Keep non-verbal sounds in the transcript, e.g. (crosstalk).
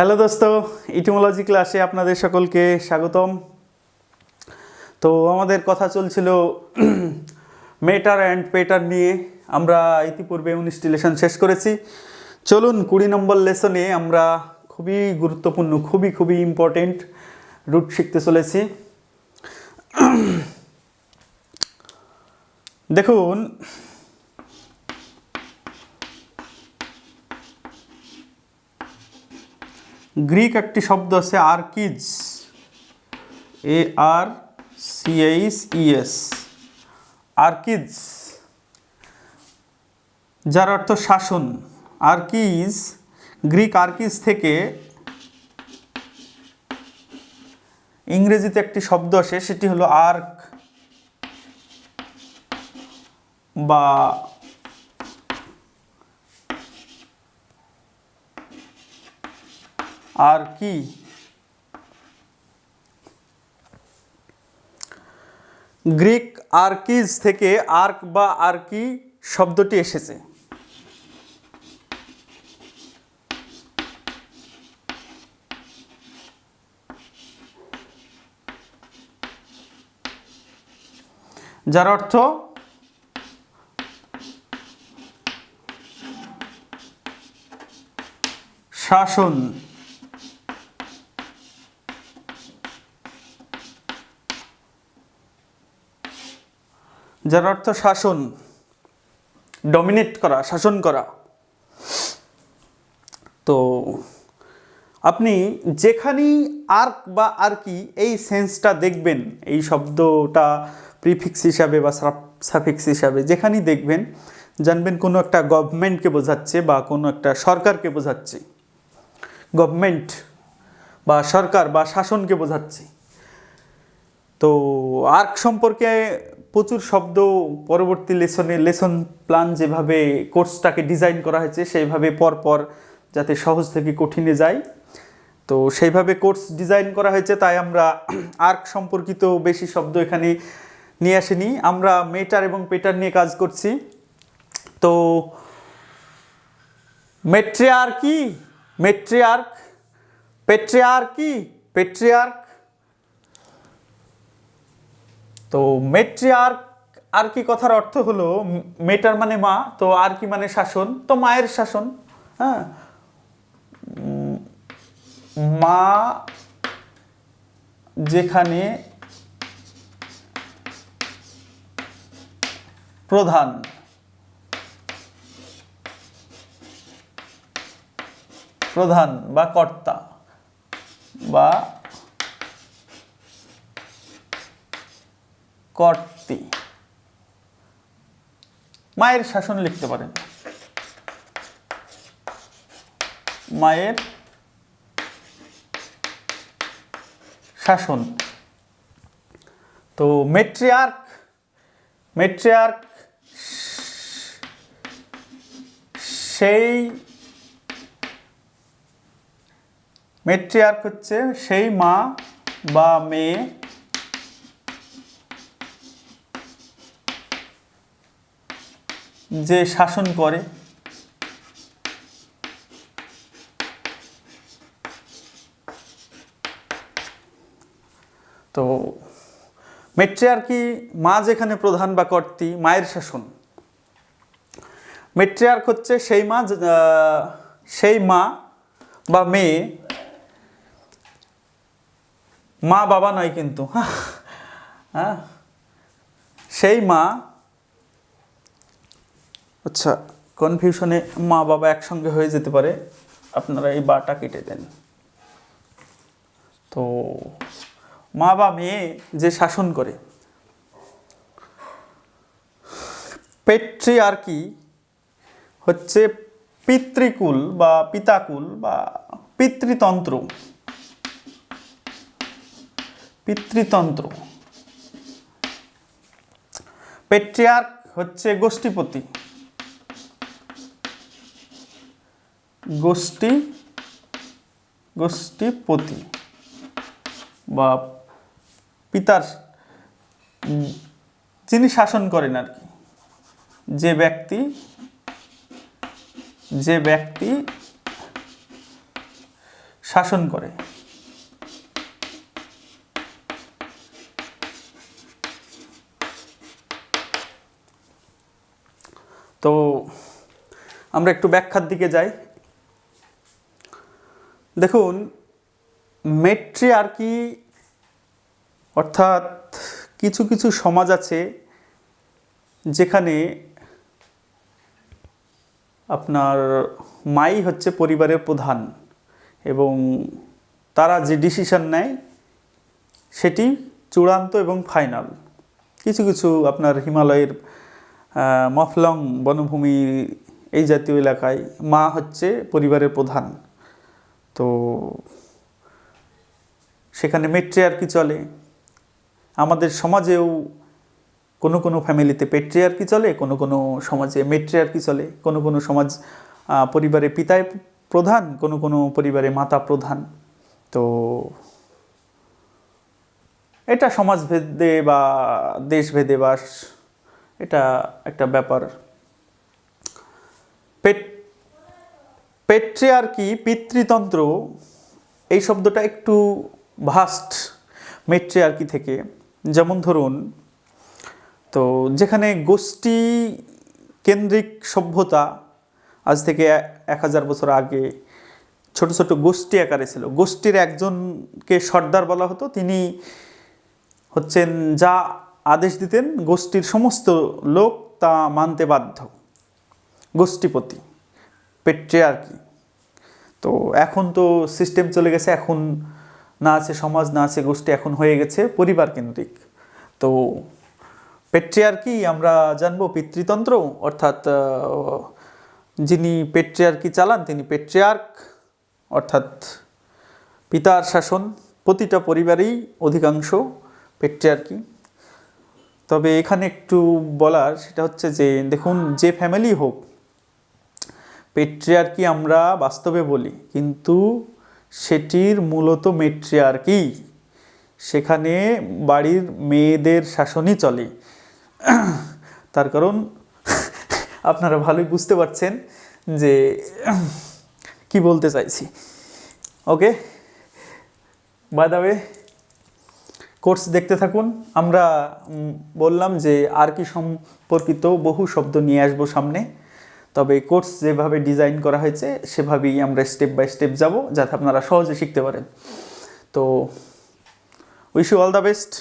Hello দোস্ত, ইটিমোলজি ক্লাসে আপনাদের সকলকে স্বাগতম। তো আমাদের কথা চলছিল (clears throat) মেটার অ্যান্ড পেটার নিয়ে। আমরা ইতিপূর্বে উনিশটি লেসন শেষ করেছি। চলুন কুড়ি নম্বর লেসনে আমরা খুবই গুরুত্বপূর্ণ, খুবই খুবই ইম্পর্টেন্ট রুট শিখতে চলেছি। (clears throat) দেখুন গ্রিক একটি শব্দ আছে আর্কিজ। A R C H E S আর্কিজ। যার অর্থ শাসন। আর্কিজ, গ্রিক আর্কিজ থেকে ইংরেজিতে একটি শব্দ আসে, সেটি হলো আর্ক বা আর কি? গ্রিক আর্কিজ থেকে আর্ক বা আর্কি শব্দটি এসেছে। যার অর্থ শাসন। যার অর্থ শাসন ডমিনেট করা, শাসন করা। তো আপনি যেখানেই আর্ক বা আর্কি এই সেন্সটা দেখবেন, এই শব্দটা প্রিফিক্স হিসাবে বা সাফিক্স হিসাবে যেখানেই দেখবেন, জানবেন কোনো একটা গভর্নমেন্টকে বোঝাচ্ছে বা কোনো একটা সরকারকে বোঝাচ্ছে। গভর্নমেন্ট বা সরকার বা শাসনকে বোঝাচ্ছে। তো আর্ক সম্পর্কে প্রচুর শব্দ পরবর্তী লেসনে, লেসন প্ল্যান যেভাবে কোর্সটাকে ডিজাইন করা হয়েছে, সেইভাবে পরপর যাতে সহজ থেকে কঠিনে যায়। তো সেইভাবে কোর্স ডিজাইন করা হয়েছে, তাই আমরা আর্ক সম্পর্কিত বেশি শব্দ এখানে নিয়ে আসিনি। আমরা মেটার এবং পেটার নিয়ে কাজ করছি। তো মেট্রিয়ার্কি মেট্রিয়ার্ক পেট্রিয়ার্কি পেট্রিয়ার্ক তো মেট্রিয়ার্ক আর কি কথার অর্থ হলো, মেটার মানে মা, তো আর কি মানে শাসন? তো মায়ের শাসন হ্যাঁ? মা যেখানে প্রধান প্রধান বা কর্তা বা কর্তি। মায়ের শাসন লিখতে পারেন। মায়ের শাসন। তো মেট্রিয়ার্ক মেট্রিয়ার্ক সেই মেট্রিয়ার্ক হচ্ছে সেই মা বা মেয়ে যে শাসন করে, তো মেট্রিয়ার্কি মা যেখানে প্রধান বা কর্তী, মায়ের শাসন। মেট্রিয়ার্ক হচ্ছে সেই মা সেই মা বা মেয়ে, মা বাবা নয় কিন্তু হ্যাঁ সেই মা আচ্ছা কনফিউশনে মা বাবা একসঙ্গে হয়ে যেতে পারে, আপনারা এই বাটা কেটে দেন। তো মা বা মেয়ে যে শাসন করে পেট্রি আর কি হচ্ছে পিতৃকুল বা পিতাকুল বা পিতৃতন্ত্র। পিতৃতন্ত্র। পেট্রিয়ার্ক হচ্ছে গোষ্ঠীপতি। গোষ্ঠী, গোষ্ঠীপতি বা পিতার যিনি শাসন করেন আর কি, যে ব্যক্তি যে ব্যক্তি শাসন করে। তো আমরা একটু ব্যাখ্যার দিকে যাই। দেখুন মেট্রিয়ার্কি অর্থাৎ কিছু কিছু সমাজ আছে যেখানে আপনার মাই হচ্ছে পরিবারের প্রধান এবং তারা যে ডিসিশন নেয় সেটি চূড়ান্ত এবং ফাইনাল। কিছু কিছু আপনার হিমালয়ের মফলং বনভূমি এই জাতীয় এলাকায় মা হচ্ছে পরিবারের প্রধান। তো সেখানে মেট্রিয়ার্কি চলে। আমাদের সমাজেও কোনো কোনো ফ্যামিলিতে পেট্রিয়ার্কি চলে, কোনো কোনো সমাজে মেট্রিয়ার্কি চলে, কোনো কোনো সমাজ পরিবারে পিতায় প্রধান, কোনো কোনো পরিবারে মাতা প্রধান। তো এটা সমাজভেদে বা দেশভেদে বা এটা একটা ব্যাপার। পেট্রিয়ার্কি, পিতৃতন্ত্র, এই শব্দটা একটু ভাস্ট মেট্রিয়ার্কি থেকে। যেমন ধরুন, তো যেখানে গোষ্ঠী কেন্দ্রিক সভ্যতা আজ থেকে এক হাজার বছর আগে ছোট ছোট গোষ্ঠী আকারে ছিল। গোষ্ঠীর একজনকে সর্দার বলা হতো, তিনি হচ্ছেন যা আদেশ দিতেন গোষ্ঠীর সমস্ত লোক তা মানতে বাধ্য। গোষ্ঠীপতি। পেট্রিয়ার্কি তো এখন তো সিস্টেম চলে গেছে, এখন না আছে সমাজ, না আছে গোষ্ঠী, এখন হয়ে গেছে পরিবার কেন্দ্রিক। তো পেট্রিয়ার্কি আমরা জানব পিতৃতন্ত্র, অর্থাৎ যিনি পেট্রিয়ার্কি চালান, তিনি পেট্রিয়ার্ক অর্থাৎ পিতার শাসন, প্রতিটা পরিবারেই অধিকাংশ পেট্রিয়ার্কি তবে এখানে একটু বলার, সেটা হচ্ছে যে, দেখুন, যে ফ্যামিলি হোক পেট্রিয়ার্কি আমরা বাস্তবে বলি, কিন্তু সেটির মূলত মেট্রিয়ার্কি। সেখানে বাড়ির মেয়েদের শাসনই চলে। তার কারণ আপনারা ভালোই বুঝতে পারছেন যে কি বলতে চাইছি। Okay? By the way course দেখতে থাকুন। আমরা বললাম যে আর কি সম্পর্কিত বহু শব্দ নিয়ে আসব সামনে। তবে কোর্স যেভাবে ডিজাইন করা হয়েছে, সেভাবেই আমরা স্টেপ বাই স্টেপ যাব যাতে আপনারা সহজে শিখতে পারেন। তো wish you all the best